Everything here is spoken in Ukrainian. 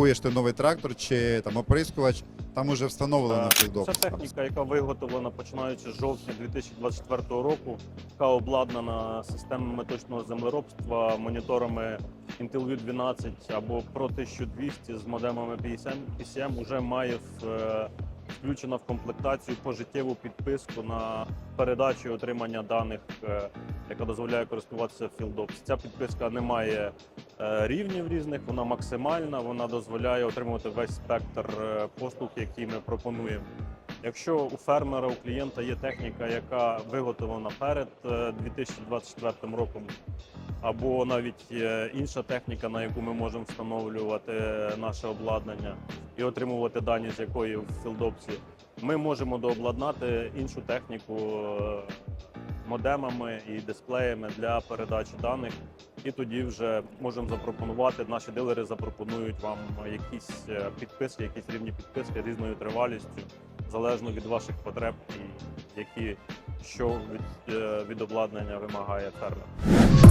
купуєш ти новий трактор чи там оприскувач, там уже встановлено Е, філдопис. Це техніка, яка виготовлена починаючи з жовтня 2024 року, яка обладнана системами точного землеробства, моніторами IntelliView 12 або Pro 1200 з модемами PSM, PCM уже має в, е, включена в комплектацію пожиттєву підписку на передачу і отримання даних, е, яка дозволяє користуватися FieldOps. Ця підписка не має е, рівнів різних, вона максимальна, вона дозволяє отримувати весь спектр е, послуг, які ми пропонуємо. Якщо у фермера, у клієнта є техніка, яка виготовлена перед е, 2024 роком, або навіть інша техніка, на яку ми можемо встановлювати наше обладнання і отримувати дані, з якої в філдопсі, ми можемо дообладнати іншу техніку е, модемами і дисплеями для передачі даних. І тоді вже можемо запропонувати. Наші дилери запропонують вам якісь е, підписки, якісь рівні підписки різною тривалістю, залежно від ваших потреб і які що від, е, від обладнання вимагає фермер.